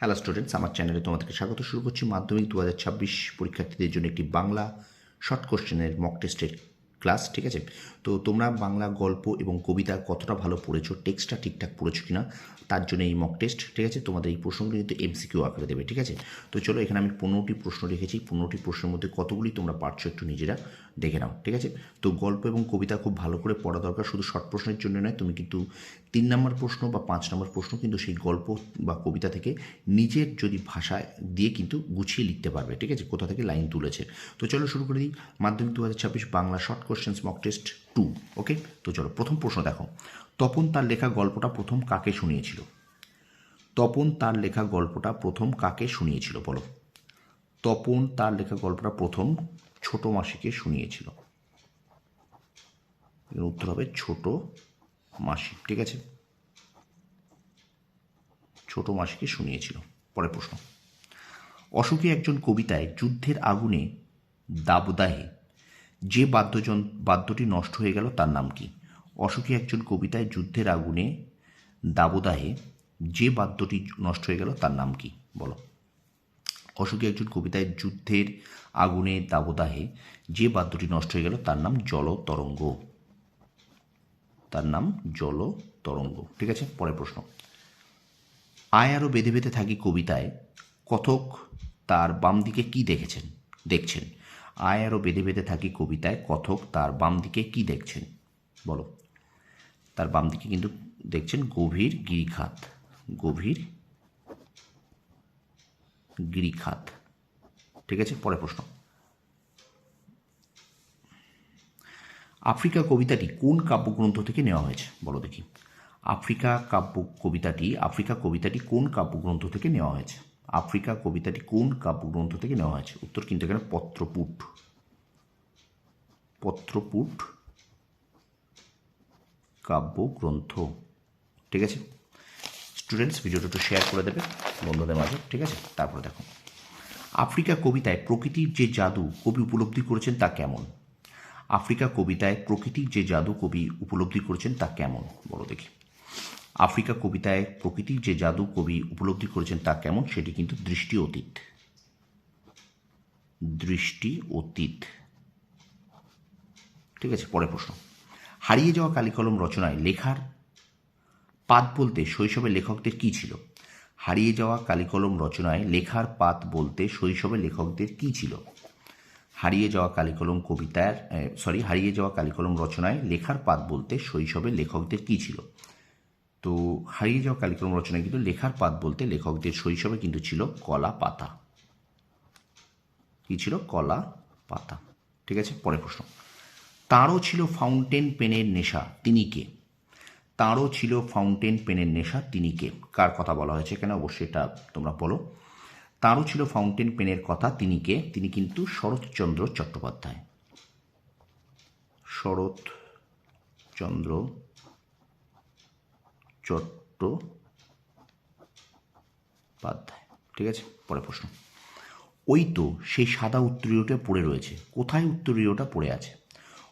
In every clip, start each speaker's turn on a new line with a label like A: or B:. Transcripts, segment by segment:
A: Hello students আমার চ্যানেলে তোমাদেরকে স্বাগত। শুরু করছি মাধ্যমিক দু হাজার ছাব্বিশ পরীক্ষার্থীদের জন্য একটি বাংলা শর্ট কোশ্চেনের মক টেস্টের ক্লাস ঠিক আছে? তো তোমরা বাংলা গল্প এবং কবিতা কতটা ভালো পড়েছো টেক্সটটা ঠিকঠাক পড়েছো কিনা, তার জন্য এই মক টেস্ট ঠিক আছে? তোমাদের এই প্রশ্নগুলো কিন্তু এমসিকিউ আকারে দেবে, ঠিক আছে? তো চলো এখানে আমি পনেরোটি প্রশ্ন রেখেছি, পনেরোটি প্রশ্নের মধ্যে কতগুলি তোমরা পারছ একটু নিজেরা দেখে নাও, ঠিক আছে? তো গল্প এবং কবিতা খুব ভালো করে পড়া দরকার, শুধু শর্ট প্রশ্নের জন্য নয়, তুমি কিন্তু তিন নম্বর প্রশ্ন বা পাঁচ নম্বর প্রশ্ন কিন্তু সেই গল্প বা কবিতা থেকে নিজের যদি ভাষায় দিয়ে কিন্তু গুছিয়ে লিখতে পারবে, ঠিক আছে? কোথা থেকে লাইন তুলেছে? তো চলো শুরু করে দিই, মাধ্যমিক দু হাজার ছাব্বিশ Bangla short questions mock test two okay তো চলো, প্রথম প্রশ্ন দেখো। তপন তার লেখা গল্পটা প্রথম কাকে শুনিয়েছিল? তপন তার লেখা গল্পটা প্রথম কাকে শুনিয়েছিল, বলো? তপন তার লেখা গল্পটা প্রথম ছোট মাসিকে শুনিয়েছিল। উত্তর হবে ছোট মাসি, ঠিক আছে? ছোট মাসিকে শুনিয়েছিল। পরের প্রশ্ন। অশোকে একজন কবিতায় যুদ্ধের আগুনে দাবদাহে যে বাদ্যজন, বাদ্যটি নষ্ট হয়ে গেল তার নাম কি? অশোকে একজন কবিতায় যুদ্ধের আগুনে দাবদাহে যে বাদ্যটি নষ্ট হয়ে গেল তার নাম কি? বলো। অশোকে একজন কবিতায় যুদ্ধের আগুনে দাবদাহে যে বাদ্যটি নষ্ট হয়ে গেল তার নাম জল তরঙ্গ। তার নাম জল তরঙ্গ। ঠিক আছে, পরের প্রশ্ন। আয় আরও বেঁধে বেঁধে থাকি কবিতায় কথক তার বাম দিকে কি দেখেছেন? দেখছেন। আয় আরও বেঁধে বেঁধে থাকি কবিতায়, কথক তার বাম দিকে কি দেখছেন? বলো। তার বাম দিকে কিন্তু দেখছেন গভীর গিরিখাত। গভীর গিরিখাত। ঠিক আছে পরে প্রশ্ন। আফ্রিকা কবিতাটি কোন কাব্যগ্রন্থ থেকে নেওয়া হয়েছে? বলো দেখি। আফ্রিকা কাব্য কবিতাটি, আফ্রিকা কবিতাটি কোন কাব্যগ্রন্থ থেকে নেওয়া হয়েছে? আফ্রিকা কবিতাটি কোন কাব্যগ্রন্থ থেকে নেওয়া হয়েছে? উত্তর কিন্তু এখানে পত্রপুট। পত্রপুট কাব্যগ্রন্থ। ঠিক আছে? স্টুডেন্টস ভিডিওটা একটু শেয়ার করে দেবে বন্ধুদের মাঝে। ঠিক আছে? তারপরে দেখো। আফ্রিকা কবিতায় প্রকৃতির যে জাদু কবি উপলব্ধি করেছেন তা কেমন? আফ্রিকা কবিতায় প্রকৃতির যে জাদু কবি উপলব্ধি করেছেন তা কেমন? বলো দেখি। আফ্রিকা কবিতায় প্রকৃতির যে জাদু কবি উপলব্ধি করেছেন তা কেমন সেটি কিন্তু দৃষ্টি অতীত। দৃষ্টি অতীত। ঠিক আছে, পরের প্রশ্ন। হারিয়ে যাওয়া কালিকলম রচনায় লেখার পাত বলতে শৈশবে লেখকদের কি ছিল? হারিয়ে যাওয়া কালিকলম রচনায় লেখার পাত বলতে শৈশবে লেখকদের কি ছিল? হারিয়ে যাওয়া কালিকলম কবিতার সরি হারিয়ে যাওয়া কালিকলম রচনায় লেখার পাত বলতে শৈশবে লেখকদের কি ছিল? তো হারিয়ে যাওয়া কালিকলম রচনায় কিন্তু লেখার পাত বলতে লেখকদের শৈশবে কিন্তু ছিল কলা পাতা। কি ছিল? কলা পাতা। ঠিক আছে? পরের প্রশ্ন। তাঁরও ছিল ফাউন্টেন পেনের নেশা, তিনি কে? তাঁরও ছিল ফাউন্টেন পেনের নেশা, তিনি কে? কার কথা বলা হয়েছে কেন অবশ্যই এটা তোমরা বলো তাঁরও ছিল ফাউন্টেন পেনের কথা, তিনি কে? তিনি কিন্তু শরৎচন্দ্র চট্টোপাধ্যায়। শরৎচন্দ্র চট্টোপাধ্যায় ঠিক আছে? পরে প্রশ্ন। ওই তো সেই সাদা উত্তরীয়টা পড়ে রয়েছে। কোথায় উত্তরীয়টা পড়ে আছে?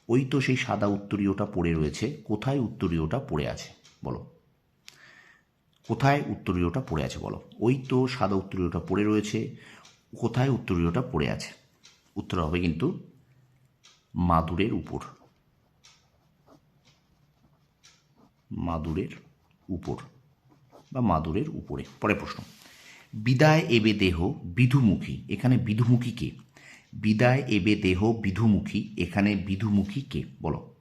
A: ওই তো সেই সাদা উত্তরীয়টা পড়ে রয়েছে। কোথায় উত্তরীয়টা পড়ে আছে? বলো। কোথায় উত্তরীয়টা পড়ে আছে বলো। ওই তো সাদা উত্তরীয়টা পড়ে রয়েছে। কোথায় উত্তরীয়টা পড়ে আছে? উত্তর হবে কিন্তু মাদুরের উপর। মাদুরের উপর বা মাদুরের উপরে। পরে প্রশ্ন। বিদায় এবে দেহ বিধুমুখী, এখানে বিধুমুখী কে? বিদায় এবে দেহ বিধুমুখী, এখানে বিধুমুখী কে? বলো।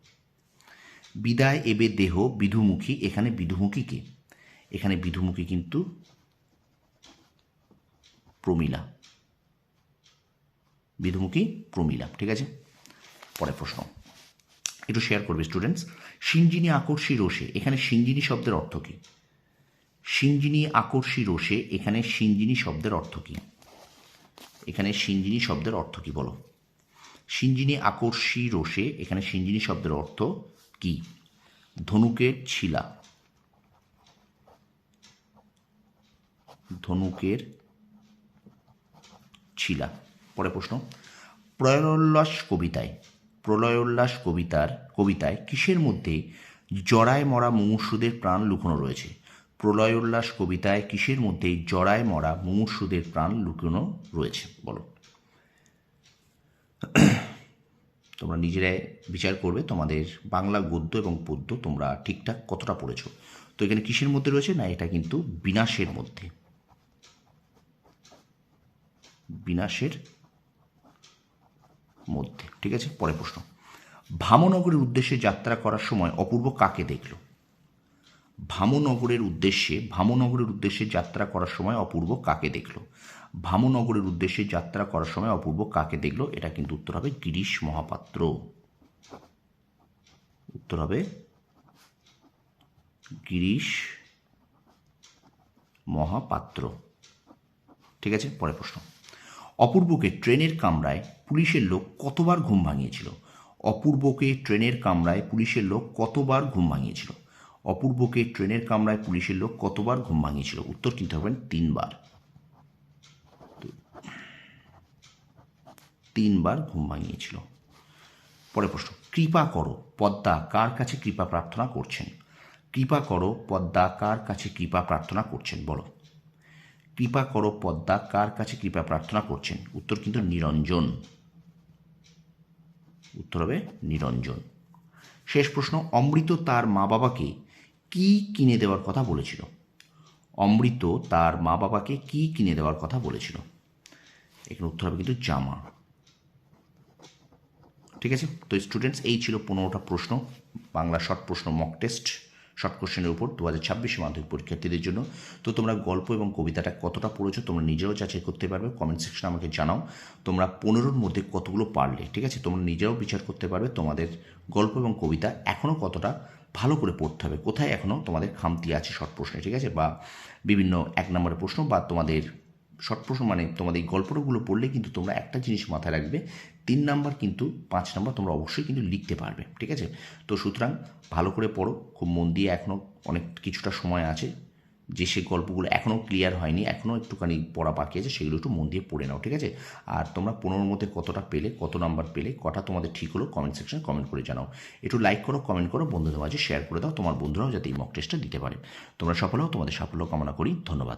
A: বিদায় এবে দেহ বিধুমুখী, এখানে বিধুমুখী কে? এখানে বিধুমুখী কিন্তু প্রমিলা। বিধুমুখী প্রমিলা, ঠিক আছে? পরের প্রশ্ন। একটু শেয়ার করবে স্টুডেন্টস সিঞ্জিনী আকর্ষী রোষে, এখানে সিঞ্জিনী শব্দের অর্থ কী? সিঞ্জিনী আকর্ষী রোষে, এখানে সিঞ্জিনী শব্দের অর্থ কী? এখানে সিঞ্জিনী শব্দের অর্থ কী বলো? সিঞ্জিনী আকর্ষী রোষে, এখানে সিঞ্জিনী শব্দের অর্থ কি? ধনুকের ছিলা। ধনুকের ছিলা। পরে প্রশ্ন। প্রয়োল্লাস কবিতায় প্রলয়োল্লাস কবিতার, কবিতায় কিসের মধ্যে জড়ায় মরা মুমূর্ষুদের প্রাণ লুকোনো রয়েছে? প্রলয়োল্লাস কবিতায় কিসের মধ্যে জড়ায় মরা মুমূর্ষুদের প্রাণ লুকানো রয়েছে? বলো। তোমরা নিজেরাই বিচার করবে তোমাদের বাংলা গদ্য এবং পদ্য তোমরা ঠিকঠাক কতটা পড়েছো। তো এখানে কিসের মধ্যে রয়েছে? না, এটা কিন্তু বিনাশের মধ্যে। বিনাশের মধ্যে, ঠিক আছে? পরে প্রশ্ন। ভামনগরের উদ্দেশ্যে যাত্রা করার সময় অপূর্ব কাকে দেখল? ভামনগরের উদ্দেশ্যে ভামনগরের উদ্দেশ্যে যাত্রা করার সময় অপূর্ব কাকে দেখল? ভামনগরের উদ্দেশ্যে যাত্রা করার সময় অপূর্ব কাকে দেখল? এটা কিন্তু উত্তর হবে গিরিশ মহাপাত্র। উত্তর হবে গিরিশ মহাপাত্র। ঠিক আছে? পরে প্রশ্ন। অপূর্বকে ট্রেনের কামরায় পুলিশের লোক কতবার ঘুম ভাঙিয়েছিল? অপূর্বকে ট্রেনের কামরায় পুলিশের লোক কতবার ঘুম ভাঙিয়েছিল? অপূর্বকে ট্রেনের কামরায় পুলিশের লোক কতবার ঘুম ভাঙিয়েছিল? উত্তর কিন্তু হবেন তিনবার। তিনবার ঘুম ভাঙিয়েছিল। পরে প্রশ্ন, কৃপা করো, পদ্মা কার কাছে কৃপা প্রার্থনা করছেন? কৃপা করো, পদ্মা কার কাছে কৃপা প্রার্থনা করছেন? বলো। কৃপা করো, পদ্মা কার কাছে কৃপা প্রার্থনা করছেন? উত্তর কিন্তু নিরঞ্জন। উত্তর হবে নিরঞ্জন। শেষ প্রশ্ন, অমৃত তার মা বাবাকে কি কিনে দেওয়ার কথা বলেছিল? অমৃত তার মা বাবাকে কি কিনে দেওয়ার কথা বলেছিল? এখানে উত্তর হবে কিন্তু জামা। ঠিক আছে? তো স্টুডেন্টস এই ছিল পনেরোটা প্রশ্ন, বাংলা শর্ট প্রশ্ন মক টেস্ট শর্ট কোশ্চেনের উপর দু হাজার ছাব্বিশে মাধ্যমিক পরীক্ষার্থীদের জন্য। তো তোমরা গল্প এবং কবিতাটা কতটা পড়েছো তোমরা নিজেও যাচাই করতে পারবে। কমেন্ট সেকশনে আমাকে জানাও। তোমরা পনেরোর মধ্যে কতগুলো পারলে, ঠিক আছে? তোমরা নিজেও বিচার করতে পারবে তোমাদের গল্প এবং কবিতা এখনও কতটা ভালো করে পড়তে হবে, কোথায় এখনও তোমাদের খামতি আছে শর্ট প্রশ্নে, ঠিক আছে? বা বিভিন্ন এক নম্বরের প্রশ্ন বা তোমাদের শর্ট প্রশ্ন মানে তোমাদের এই গল্পগুলো পড়লে কিন্তু তোমরা একটা জিনিস মাথায় রাখবে, তিন নাম্বার কিন্তু, পাঁচ নাম্বার তোমরা অবশ্যই কিন্তু লিখতে পারবে, ঠিক আছে? তো সুতরাং ভালো করে পড়ো, খুব মন দিয়ে এখনও অনেক কিছুটা সময় আছে, যে সে গল্পগুলো এখনও ক্লিয়ার হয়নি এখনও একটুখানি পড়া বাকি আছে, সেগুলো একটু মন দিয়ে পড়ে নাও, ঠিক আছে? আর তোমরা পনেরোর মধ্যে কতটা পেলে, কত নাম্বার পেলে, কটা তোমাদের ঠিক হলো কমেন্ট সেকশনে কমেন্ট করে জানাও। একটু লাইক করো কমেন্ট করো, বন্ধুদের মাঝে শেয়ার করে দাও, তোমার বন্ধুরাও যাতে এই মক টেস্টটা দিতে পারে। তোমরা সফল হও, তোমাদের সাফল্য কামনা করি, ধন্যবাদ।